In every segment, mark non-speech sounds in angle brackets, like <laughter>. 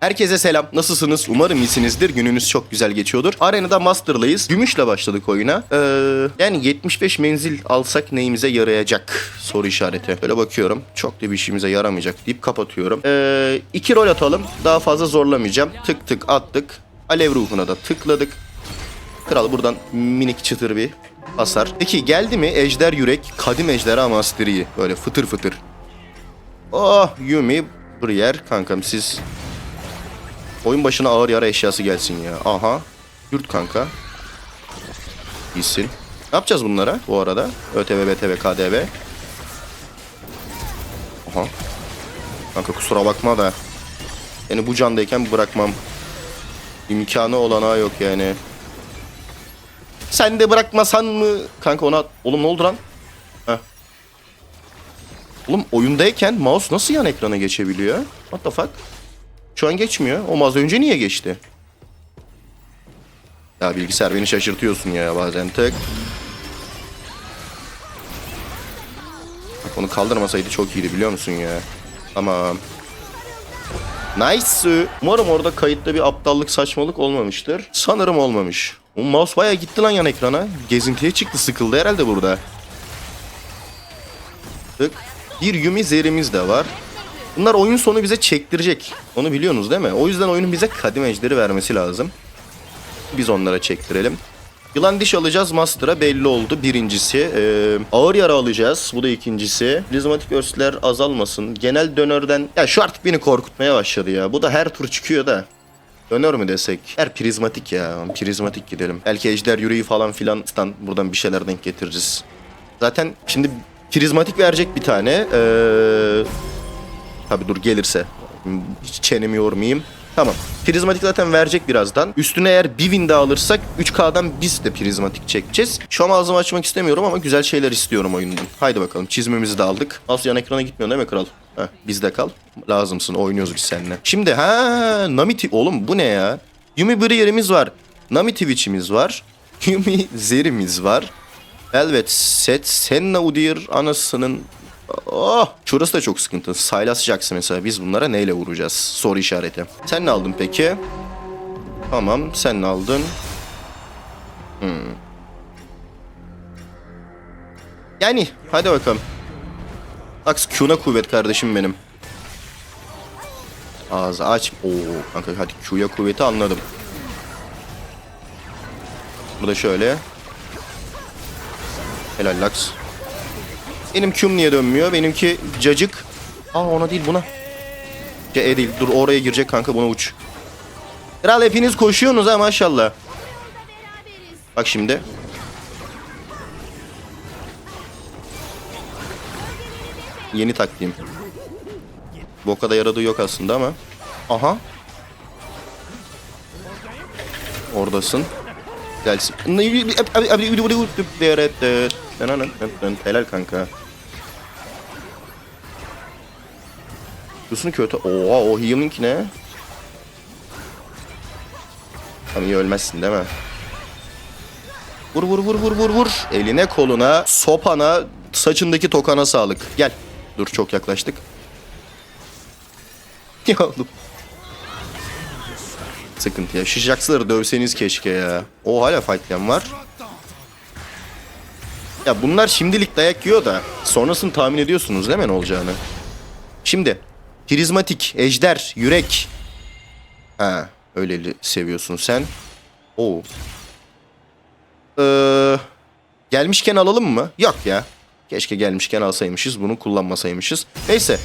Herkese selam. Nasılsınız? Umarım iyisinizdir. Gününüz çok güzel geçiyordur. Arenada Master'layız. Gümüşle başladık oyuna. Ee, yani 75 menzil alsak neyimize yarayacak? Soru işareti. Böyle bakıyorum. Çok da bir işimize yaramayacak deyip kapatıyorum. Ee, iki rol atalım. Daha fazla zorlamayacağım. Tık tık attık. Alev ruhuna da tıkladık. Kral buradan minik çıtır bir hasar. Peki geldi mi Ejder Yürek Kadim Ejderha Mastery'i böyle fıtır fıtır. Oh Yumi Brier kankam siz oyun başına ağır yara eşyası gelsin ya. Aha yurt kanka. İyisin. Ne yapacağız bunlara bu arada? ÖTV, BTV, KDV. Aha. Kanka kusura bakma da. Yani bu candayken bırakmam. İmkanı olanağı yok yani. Sen de bırakmasan mı? Kanka ona... Oğlum ne oldu lan? Heh. Oğlum oyundayken mouse nasıl yan ekrana geçebiliyor? What the fuck? Şu an geçmiyor. O az önce niye geçti? Ya bilgisayar beni şaşırtıyorsun ya bazen. Bak onu kaldırmasaydı çok iyiydi biliyor musun ya? Tamam. Nice. Umarım orada kayıtta bir aptallık saçmalık olmamıştır. Sanırım olmamış. O mouse bayağı gitti lan yan ekrana. Gezintiye çıktı sıkıldı herhalde burada. Tık. Bir Yumi zerimiz de var. Bunlar oyun sonu bize çektirecek. Onu biliyorsunuz değil mi? O yüzden oyunun bize kadim ejderi vermesi lazım. Biz onlara çektirelim. Yılan diş alacağız Master'a belli oldu birincisi. Ee, ağır yara alacağız bu da ikincisi. Prizmatik örsler azalmasın. Genel dönörden... Ya şu artık beni korkutmaya başladı ya. Bu da her tur çıkıyor da. Dönör mü desek? Her prizmatik ya. Prizmatik gidelim. Belki ejder yüreği falan filan buradan bir şeyler denk getireceğiz. Zaten şimdi prizmatik verecek bir tane. Ee, tabi dur gelirse. Hiç çenemi yormayayım. Tamam. Prizmatik zaten verecek birazdan. Üstüne eğer bir win daha alırsak 3K'dan biz de prizmatik çekeceğiz. Şu an ağzımı açmak istemiyorum ama güzel şeyler istiyorum oyundan. Haydi bakalım çizmemizi de aldık. Nasıl yan ekrana gitmiyor değil mi kral? Heh, bizde kal. Lazımsın oynuyoruz biz seninle. Şimdi ha Nami Ti- Oğlum bu ne ya? Yumi Brier'imiz var. Nami Twitch'imiz var. <laughs> Yumi Zer'imiz var. Velvet Set Senna Udyr anasının Oh, şurası da çok sıkıntı. Silas mesela biz bunlara neyle vuracağız? Soru işareti. Sen ne aldın peki? Tamam, sen ne aldın? Hmm. Yani hadi bakalım. Ax Q'na kuvvet kardeşim benim. Ağzı aç. Oo kanka hadi Q'ya kuvveti anladım. Burada şöyle. Helal Lux. Benim Q'm niye dönmüyor? Benimki cacık. Aa ona değil buna. E değil. Dur oraya girecek kanka buna uç. Kral hepiniz koşuyorsunuz ha maşallah. Bak şimdi. Yeni taktiğim. Bu o kadar yaradığı yok aslında ama. Aha. Oradasın. Gelsin. Helal kanka. Diyorsun kötü. Oha o healing ne? Tamam iyi ölmezsin değil mi? Vur vur vur vur vur vur. Eline koluna, sopana, saçındaki tokana sağlık. Gel. Dur çok yaklaştık. <laughs> Ya oğlum. Sıkıntı ya. Şu Jax'ları dövseniz keşke ya. O hala fightlayan var. Ya bunlar şimdilik dayak yiyor da sonrasını tahmin ediyorsunuz değil mi ne olacağını? Şimdi prizmatik, ejder, yürek. Ha, öyleli seviyorsun sen. Oo. Ee, gelmişken alalım mı? Yok ya. Keşke gelmişken alsaymışız, bunu kullanmasaymışız. Neyse.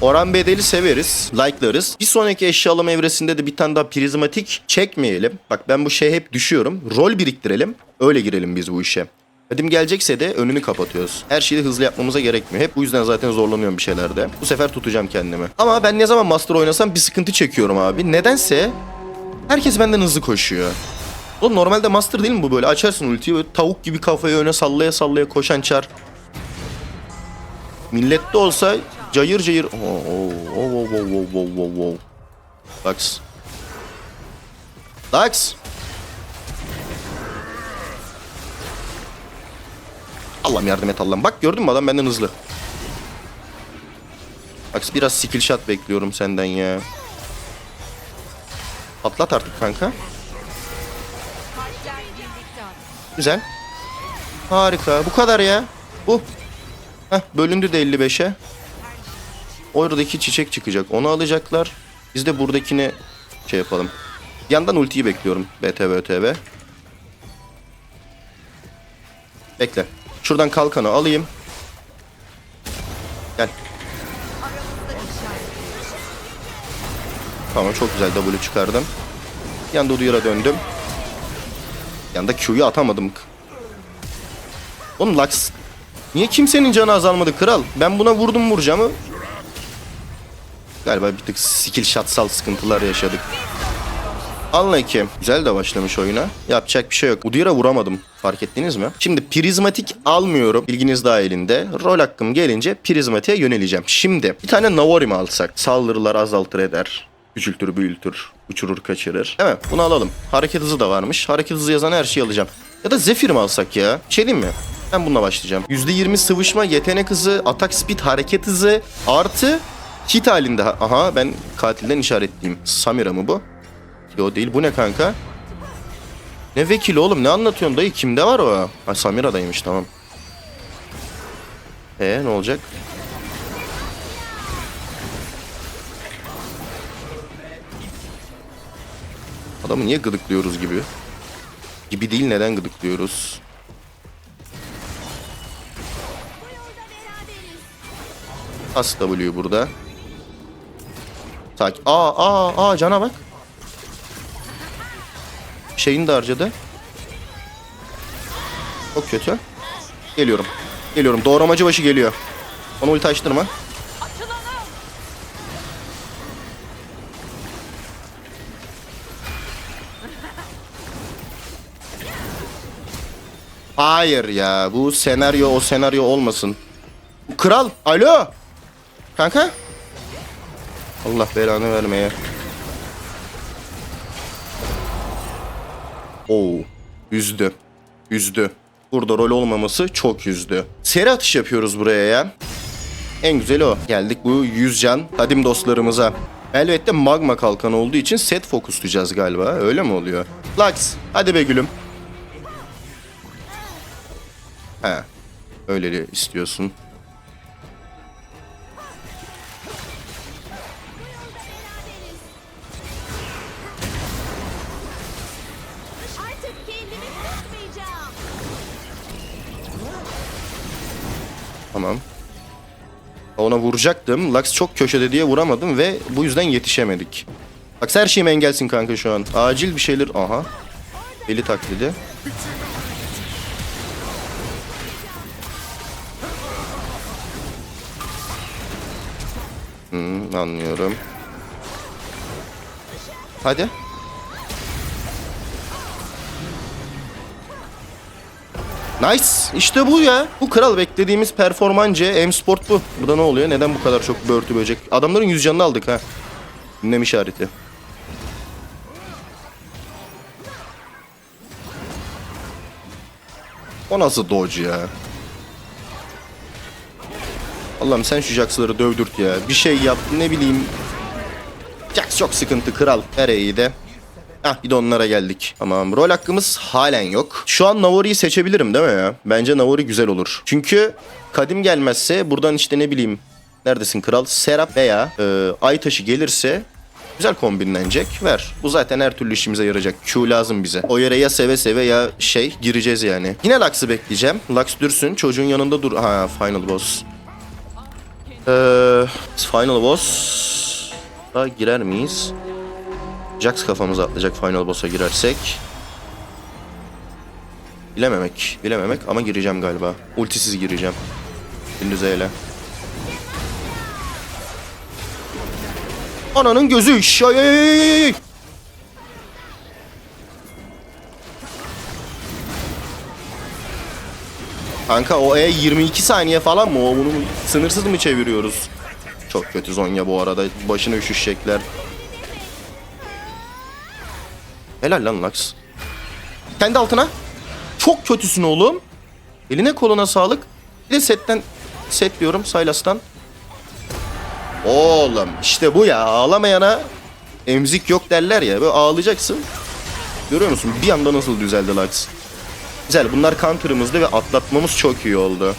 Oran bedeli severiz, like'larız. Bir sonraki eşyalama evresinde de bir tane daha prizmatik çekmeyelim. Bak ben bu şeye hep düşüyorum. Rol biriktirelim, öyle girelim biz bu işe. Kadim gelecekse de önünü kapatıyoruz. Her şeyi hızlı yapmamıza gerekmiyor. Hep bu yüzden zaten zorlanıyorum bir şeylerde. Bu sefer tutacağım kendimi. Ama ben ne zaman Master oynasam bir sıkıntı çekiyorum abi. Nedense herkes benden hızlı koşuyor. Oğlum normalde Master değil mi bu böyle? Açarsın ultiyi böyle tavuk gibi kafayı öne sallaya sallaya koşan çar. Millette olsa cayır cayır... Oo, oo, oo, oo, oo, oo, oo, oo. Lux. Lux. Allah'ım yardım et Allah'ım. Bak gördün mü adam benden hızlı. Bak biraz skill shot bekliyorum senden ya. Atlat artık kanka. Güzel. Harika. Bu kadar ya. Bu. Heh, bölündü de 55'e. Oradaki çiçek çıkacak. Onu alacaklar. Biz de buradakini şey yapalım. Yandan ultiyi bekliyorum. BTV ÖTV. Bekle. Şuradan kalkanı alayım. Gel. Tamam çok güzel W çıkardım. Yanda Udyr'a döndüm. Yanda Q'yu atamadım. Oğlum Lux Niye kimsenin canı azalmadı kral? Ben buna vurdum vuracağımı. Galiba bir tık skill shotsal sıkıntılar yaşadık. Anla ki. Güzel de başlamış oyuna. Yapacak bir şey yok. Udyr'a vuramadım. Fark ettiniz mi? Şimdi prizmatik almıyorum. Bilginiz dahilinde. Rol hakkım gelince prizmatiğe yöneleceğim. Şimdi bir tane Navori mi alsak? Saldırılar azaltır eder. Küçültür, büyültür, uçurur, kaçırır. Değil mi? Bunu alalım. Hareket hızı da varmış. Hareket hızı yazan her şeyi alacağım. Ya da Zephyr mi alsak ya? Bir şey diyeyim mi? Ben bununla başlayacağım. %20 sıvışma, yetenek hızı, atak speed, hareket hızı artı kit halinde. Aha ben katilden işaretliyim. Samira mı bu? Yo değil bu ne kanka? Ne vekili oğlum ne anlatıyorsun dayı kimde var o? Ha Samira'daymış tamam. E ne olacak? Adamı niye gıdıklıyoruz gibi? Gibi değil neden gıdıklıyoruz? As W burada. Sakin. Aa aa aa cana bak. Şeyini de harcadı. Çok kötü. Geliyorum. Geliyorum. Doğramacı başı geliyor. Onu ulti açtırma. Hayır ya. Bu senaryo o senaryo olmasın. Kral. Alo. Kanka. Allah belanı vermeye. Oo. Üzdü. Üzdü. Burada rol olmaması çok üzdü. Seri atış yapıyoruz buraya ya. En güzeli o. Geldik bu 100 can kadim dostlarımıza. Elbette magma kalkan olduğu için set fokuslayacağız galiba. Öyle mi oluyor? Lux hadi be gülüm. He. Öyle istiyorsun. Tamam. Ona vuracaktım. Lux çok köşede diye vuramadım ve bu yüzden yetişemedik. Lux her şeyim engelsin kanka şu an. Acil bir şeyler... Aha. Eli taklidi. Hmm, anlıyorum. Hadi. Nice. İşte bu ya. Bu kral beklediğimiz performance. M-Sport bu. Burada ne oluyor? Neden bu kadar çok börtü böcek? Adamların yüz canını aldık ha. Ünlem işareti. O nasıl dodge ya? Allah'ım sen şu Jax'ları dövdürt ya. Bir şey yap ne bileyim. Jax çok sıkıntı kral. İyi de. Hah bir de onlara geldik. Tamam rol hakkımız halen yok. Şu an Navori'yi seçebilirim değil mi ya? Bence Navori güzel olur. Çünkü Kadim gelmezse buradan işte ne bileyim. Neredesin kral? Serap veya e, Aytaşı gelirse güzel kombinlenecek. Ver. Bu zaten her türlü işimize yarayacak. Q lazım bize. O yere ya seve seve ya şey gireceğiz yani. Yine Lux'ı bekleyeceğim. Lux dürsün. Çocuğun yanında dur. Ha final boss. Ee, final boss. Da girer miyiz? Jax kafamıza atlayacak final boss'a girersek. Bilememek. Bilememek ama gireceğim galiba. Ultisiz gireceğim. Gündüz. Ananın gözü. Ay, ay. Kanka o E 22 saniye falan mı? O bunu sınırsız mı çeviriyoruz? Çok kötü Zonya bu arada. Başına üşüşecekler. Helal lan Lux. Kendi altına. Çok kötüsün oğlum. Eline koluna sağlık. Bir de setten set diyorum Saylas'tan. Oğlum işte bu ya ağlamayana emzik yok derler ya. Böyle ağlayacaksın. Görüyor musun? Bir anda nasıl düzeldi Lux. Güzel. Bunlar counter'ımızdı ve atlatmamız çok iyi oldu.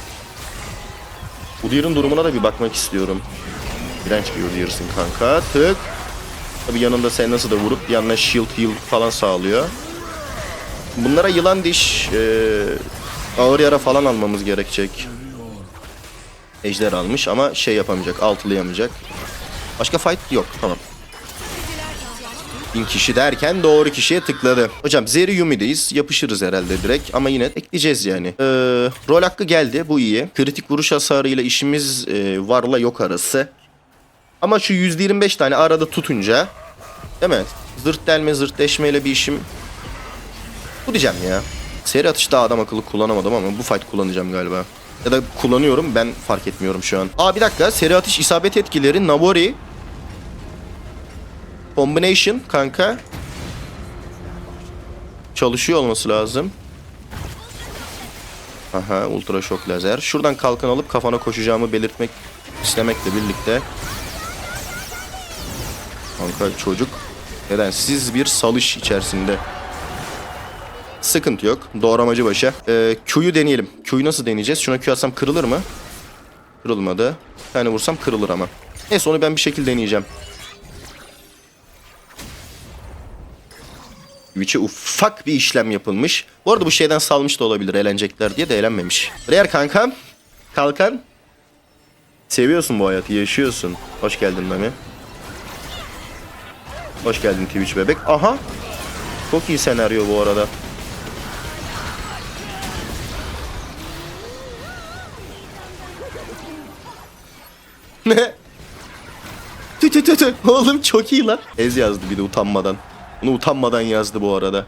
Udyr'ın durumuna da bir bakmak istiyorum. İğrenç bir Udyr'sın kanka. Tık. Tabi yanında sen nasıl da vurup yandan shield heal falan sağlıyor. Bunlara yılan diş, eee, ağır yara falan almamız gerekecek. Ejder almış ama şey yapamayacak, altılayamayacak. Başka fight yok, tamam. Bin kişi derken doğru kişiye tıkladı. Hocam Zeri Yumi'deyiz. Yapışırız herhalde direkt. Ama yine ekleyeceğiz yani. Ee, rol hakkı geldi. Bu iyi. Kritik vuruş hasarıyla işimiz e, varla yok arası. Ama şu %25 tane arada tutunca değil mi? Zırt delme zırt deşmeyle bir işim bu diyeceğim ya. Seri atış daha adam akıllı kullanamadım ama bu fight kullanacağım galiba. Ya da kullanıyorum ben fark etmiyorum şu an. Aa bir dakika seri atış isabet etkileri Nabori Combination kanka. Çalışıyor olması lazım. Aha ultra şok lazer. Şuradan kalkan alıp kafana koşacağımı belirtmek istemekle birlikte. Kanka çocuk neden siz bir salış içerisinde. Sıkıntı yok. Doğramacı başa. Ee, Q'yu deneyelim. Q'yu nasıl deneyeceğiz? Şuna Q atsam kırılır mı? Kırılmadı. Tane vursam kırılır ama. Neyse onu ben bir şekilde deneyeceğim. Twitch'e ufak bir işlem yapılmış. Bu arada bu şeyden salmış da olabilir eğlenecekler diye de eğlenmemiş. Reyar kankam. Kalkan. Seviyorsun bu hayatı, yaşıyorsun. Hoş geldin Mami. Hoş geldin Twitch bebek. Aha. Çok iyi senaryo bu arada. <laughs> Ne? Tü tü tü tü. Oğlum çok iyi lan. Ez yazdı bir de utanmadan. Bunu utanmadan yazdı bu arada.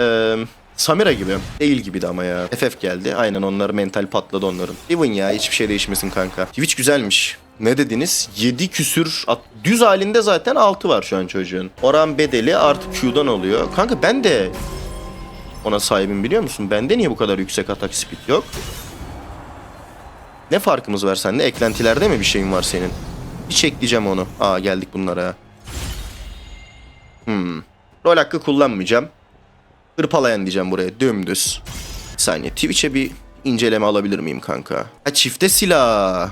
Ee, Samira gibi. Değil gibi de ama ya. FF geldi. Aynen onlar mental patladı onların. Even ya hiçbir şey değişmesin kanka. Twitch güzelmiş. Ne dediniz? 7 küsür at- düz halinde zaten 6 var şu an çocuğun. Oran bedeli artı Q'dan oluyor. Kanka ben de ona sahibim biliyor musun? Bende niye bu kadar yüksek atak speed yok? Ne farkımız var sende? Eklentilerde mi bir şeyin var senin? Bir çekleyeceğim onu. Aa geldik bunlara. Hmm. Rol hakkı kullanmayacağım. Hırpalayan diyeceğim buraya. Dümdüz. Bir saniye. Twitch'e bir inceleme alabilir miyim kanka? Ha çifte silah.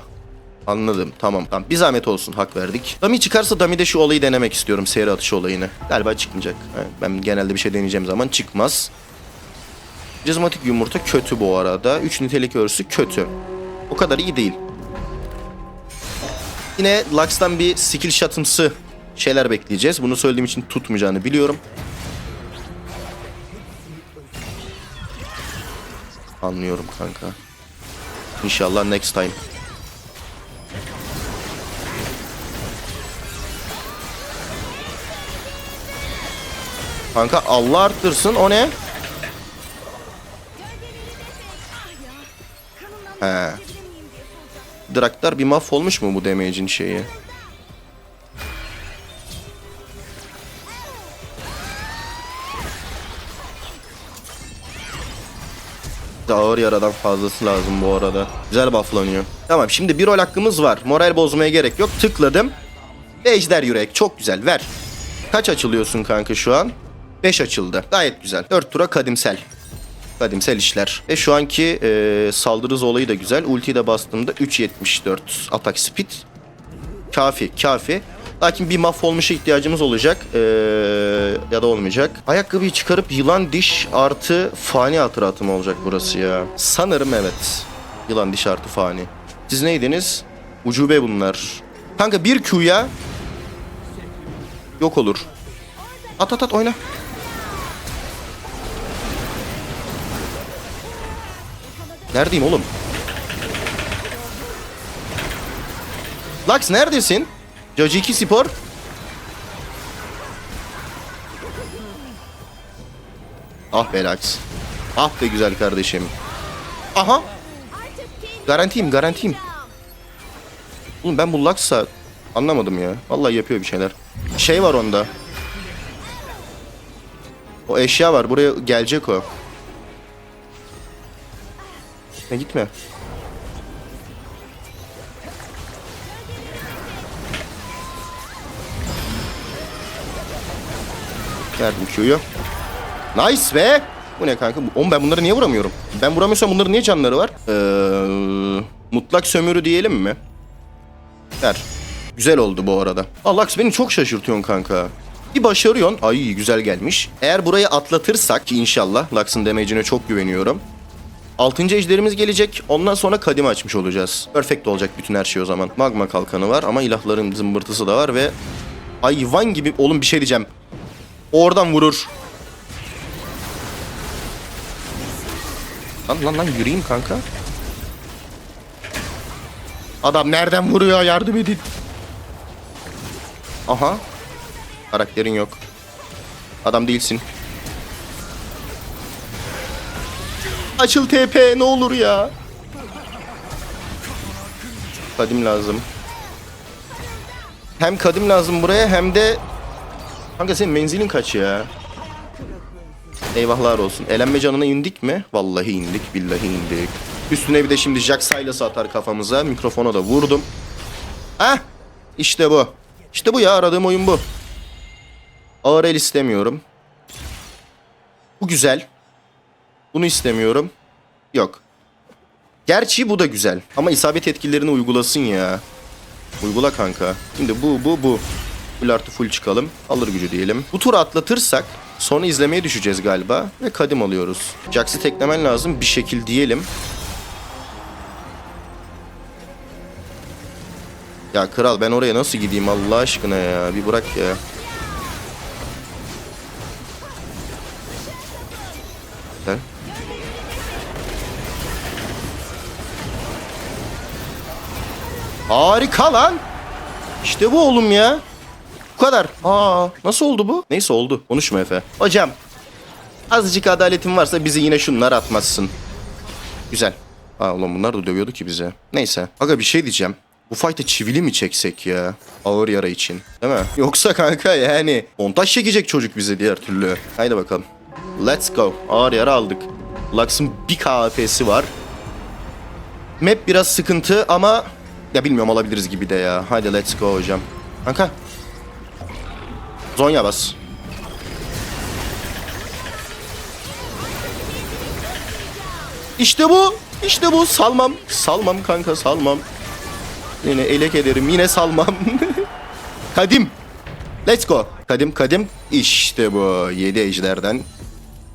Anladım. Tamam. Tamam. Bir zahmet olsun. Hak verdik. Dami çıkarsa Dami'de şu olayı denemek istiyorum. Seyir atışı olayını. Galiba çıkmayacak. Ben genelde bir şey deneyeceğim zaman çıkmaz. Cizmatik yumurta kötü bu arada. 3 nitelik örsü kötü. O kadar iyi değil. Yine Lux'tan bir skill shot'ımsı şeyler bekleyeceğiz. Bunu söylediğim için tutmayacağını biliyorum. Anlıyorum kanka. İnşallah next time. Kanka Allah arttırsın o ne? He. Draktar bir mahvolmuş mu bu damage'in şeyi? de ağır yaradan fazlası lazım bu arada. Güzel bufflanıyor. Tamam şimdi bir rol hakkımız var. Moral bozmaya gerek yok. Tıkladım. Ejder yürek. Çok güzel. Ver. Kaç açılıyorsun kanka şu an? 5 açıldı. Gayet güzel. 4 tura kadimsel. Kadimsel işler. Ve şu anki e, saldırı olayı da güzel. Ultiyi de bastığımda 3.74 atak speed. Kafi, kafi. Lakin bir mahvolmuşa ihtiyacımız olacak. Ee, ya da olmayacak. Ayakkabıyı çıkarıp yılan diş artı fani hatıratı mı olacak burası ya? Sanırım evet. Yılan diş artı fani. Siz neydiniz? Ucube bunlar. Kanka bir Q'ya yok olur. At at at oyna. Neredeyim oğlum? Lux neredesin? Jojiki Spor. Ah be Lux. Ah be güzel kardeşim. Aha. Garantiyim garantiyim. Oğlum ben bu Lux'a anlamadım ya. Vallahi yapıyor bir şeyler. Şey var onda. O eşya var. Buraya gelecek o. Ne gitme. Verdim Q'yu. Nice be. Bu ne kanka? Oğlum ben bunları niye vuramıyorum? Ben vuramıyorsam bunların niye canları var? Ee, mutlak sömürü diyelim mi? Ver. Güzel oldu bu arada. Allah beni çok şaşırtıyorsun kanka. Bir başarıyorsun. Ay güzel gelmiş. Eğer burayı atlatırsak ki inşallah Lux'ın damage'ine çok güveniyorum. Altıncı ejderimiz gelecek. Ondan sonra kadime açmış olacağız. Perfect olacak bütün her şey o zaman. Magma kalkanı var ama ilahların zımbırtısı da var ve hayvan gibi oğlum bir şey diyeceğim. Oradan vurur. Lan lan lan yürüyeyim kanka. Adam nereden vuruyor yardım edin. Aha. Karakterin yok. Adam değilsin. Açıl TP ne olur ya. Kadim lazım. Hem kadim lazım buraya hem de... Kanka senin menzilin kaç ya? Eyvahlar olsun. Elenme canına indik mi? Vallahi indik. Billahi indik. Üstüne bir de şimdi Jack Silas atar kafamıza. Mikrofona da vurdum. Hah! İşte bu. İşte bu ya aradığım oyun bu. Ağır el istemiyorum. Bu güzel. Bunu istemiyorum. Yok. Gerçi bu da güzel. Ama isabet etkilerini uygulasın ya. Uygula kanka. Şimdi bu bu bu. Full artı full çıkalım. Alır gücü diyelim. Bu turu atlatırsak sonra izlemeye düşeceğiz galiba. Ve kadim alıyoruz. Jax'ı teklemen lazım bir şekil diyelim. Ya kral ben oraya nasıl gideyim Allah aşkına ya. Bir bırak ya. Harika lan. İşte bu oğlum ya. Bu kadar. Aa, nasıl oldu bu? Neyse oldu. Konuşma Efe. Hocam. Azıcık adaletin varsa bizi yine şunlar atmazsın. Güzel. Aa ulan bunlar da dövüyordu ki bize. Neyse. Aga bir şey diyeceğim. Bu fight'e çivili mi çeksek ya? Ağır yara için. Değil mi? <laughs> Yoksa kanka yani montaj çekecek çocuk bize diğer türlü. Haydi bakalım. Let's go. Ağır yara aldık. Lux'ın bir KF'si var. Map biraz sıkıntı ama ya bilmiyorum alabiliriz gibi de ya. Haydi let's go hocam. Kanka. Zonya bas. İşte bu. İşte bu. Salmam. Salmam kanka salmam. Yine elek ederim. Yine salmam. <laughs> kadim. Let's go. Kadim kadim. İşte bu. 7 ejderden.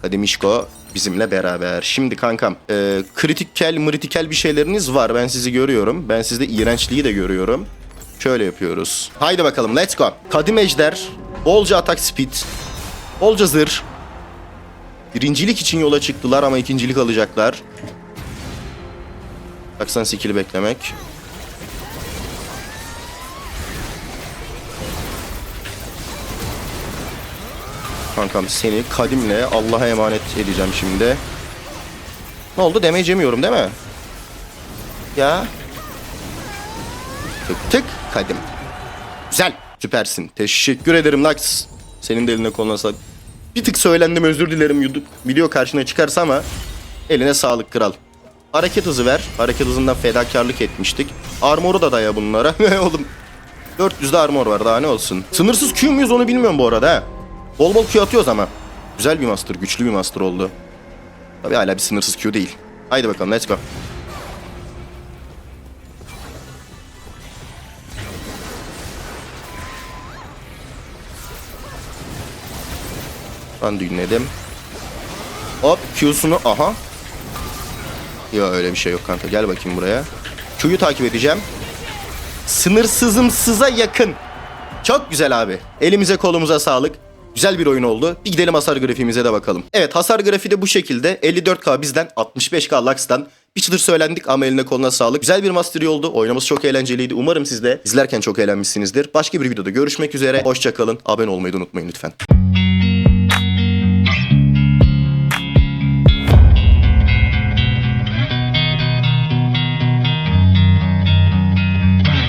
Kadim İşko bizimle beraber. Şimdi kankam e, kritikel mritikel bir şeyleriniz var. Ben sizi görüyorum. Ben sizde iğrençliği de görüyorum. Şöyle yapıyoruz. Haydi bakalım let's go. Kadim ejder. Bolca atak speed. Bolca zırh. Birincilik için yola çıktılar ama ikincilik alacaklar. 98'li beklemek. Kankam seni kadimle Allah'a emanet edeceğim şimdi. Ne oldu? Damage yemiyorum değil mi? Ya. Tık tık kadim. Güzel. Süpersin. Teşekkür ederim Lux. Senin de eline koluna. Bir tık söylendim özür dilerim YouTube video karşına çıkarsa ama eline sağlık kral. Hareket hızı ver. Hareket hızından fedakarlık etmiştik. Armoru da daya bunlara. <laughs> Oğlum 400'de armor var daha ne olsun. Sınırsız Q muyuz onu bilmiyorum bu arada ha. Bol bol Q atıyoruz ama. Güzel bir master, güçlü bir master oldu. Tabii hala bir sınırsız Q değil. Haydi bakalım let's go. Ben dinledim. Hop Q'sunu aha. Ya öyle bir şey yok kanka. Gel bakayım buraya. Q'yu takip edeceğim. Sınırsızımsıza yakın. Çok güzel abi. Elimize kolumuza sağlık. Güzel bir oyun oldu. Bir gidelim hasar grafiğimize de bakalım. Evet hasar grafiği de bu şekilde. 54k bizden 65k Lux'tan. Bir çıtır söylendik ama eline koluna sağlık. Güzel bir mastery oldu. Oynaması çok eğlenceliydi. Umarım siz de izlerken çok eğlenmişsinizdir. Başka bir videoda görüşmek üzere. Hoşçakalın. Abone olmayı da unutmayın lütfen.